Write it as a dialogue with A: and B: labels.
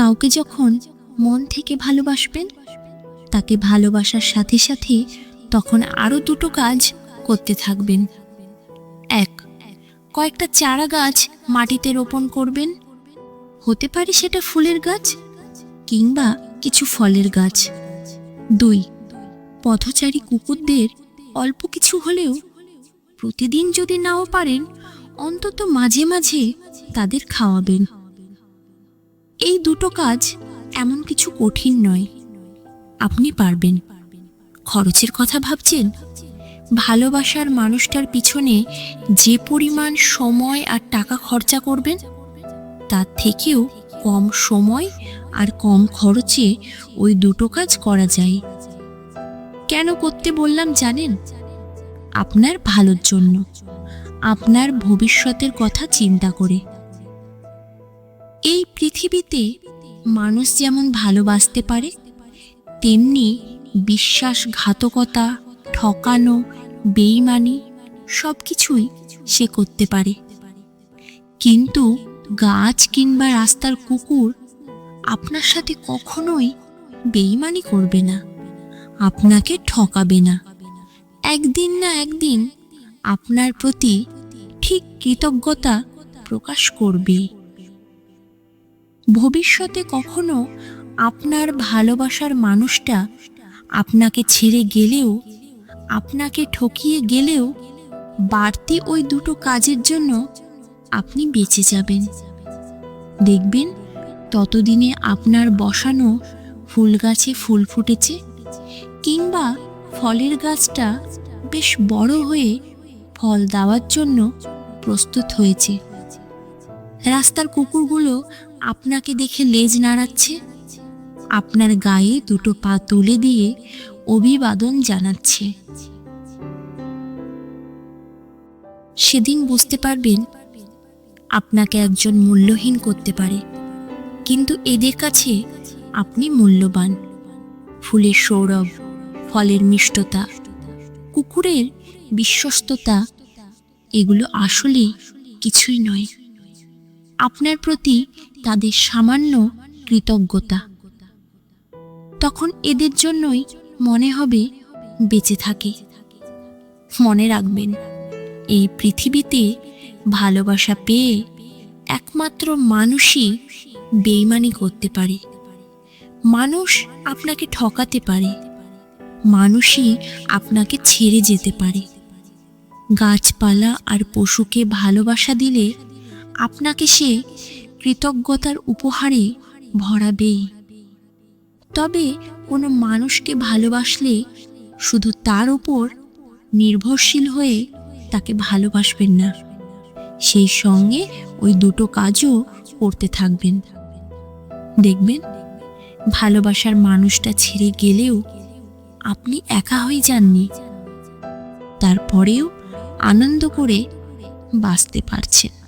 A: কাউকে যখন মন থেকে ভালোবাসবেন, তাকে ভালোবাসার সাথে সাথে তখন আরও দুটো কাজ করতে থাকবেন। এক, কয়েকটা চারা গাছ মাটিতে রোপণ করবেন। হতে পারে সেটা ফুলের গাছ কিংবা কিছু ফলের গাছ। দুই, পথচারী কুকুরদের অল্প কিছু হলেও প্রতিদিন যদি নাও পারেন, অন্তত মাঝে মাঝে তাদের খাওয়াবেন। এই দুটো কাজ এমন কিছু কঠিন নয়। আপনি পারবেন। খরচের কথা ভাবছেন? ভালোবাসার মানুষটার পিছনে যে পরিমাণ সময় আর টাকা খরচা করবেন, তার থেকেও কম সময় আর কম খরচে ওই দুটো কাজ করা যায়। কেন করতে বললাম জানেন? আপনার ভালোর জন্য। আপনার ভবিষ্যতের কথা চিন্তা করে। এই পৃথিবীতে মানুষ যেমন ভালোবাসতে পারে, তেমনি বিশ্বাসঘাতকতা, ঠকানো, বেইমানি সব কিছুই সে করতে পারে। কিন্তু গাছ কিংবা রাস্তার কুকুর আপনার সাথে কখনোই বেইমানি করবে না, আপনাকে ঠকাবে না। একদিন না একদিন আপনার প্রতি ঠিক কৃতজ্ঞতা প্রকাশ করবে। ভবিষ্যতে কখনো আপনার ভালোবাসার মানুষটা আপনাকে ছেড়ে গেলেও, আপনাকে ঠকিয়ে গেলেও বাড়তি ওই দুটো কাজের জন্য আপনি বেঁচে যাবেন। দেখবেন ততদিনে আপনার বসানো ফুল গাছে ফুল ফুটেছে কিংবা ফলের গাছটা বেশ বড় হয়ে ফল দেওয়ার জন্য প্রস্তুত হয়েছে। রাস্তার কুকুরগুলো আপনাকে দেখে লেজ নাড়াচ্ছে। আপনার গায়ে দুটো পা তুলে দিয়ে অভিবাদন জানাচ্ছে। সেদিন বুঝতে পারবেন, আপনাকে একজন মূল্যহীন করতে পারে। কিন্তু এদের কাছে আপনি মূল্যবান। ফুলের সৌরভ, ফলের মিষ্টতা, কুকুরের বিশ্বস্ততা, এগুলো আসলে কিছুই নয়। আপনার প্রতি তাদের সামান্য কৃতজ্ঞতা। তখন এদের জন্যই মনে হবে বেঁচে থাকে। মনে রাখবেন, এই পৃথিবীতে ভালোবাসা পেয়ে একমাত্র মানুষই বেইমানি করতে পারে। মানুষ আপনাকে ঠকাতে পারে। মানুষই আপনাকে ছেড়ে যেতে পারে। গাছপালা আর পশুকে ভালোবাসা দিলে আপনাকে সে কৃতজ্ঞতার উপহারে ভরাবেই। তবে কোনো মানুষকে ভালোবাসলে শুধু তার উপর নির্ভরশীল হয়ে তাকে ভালোবাসবেন না। সেই সঙ্গে ওই দুটো কাজও করতে থাকবেন। দেখবেন, ভালোবাসার মানুষটা ছেড়ে গেলেও আপনি একা হয়ে যাননি। তারপরেও আনন্দ করে বাঁচতে পারছেন।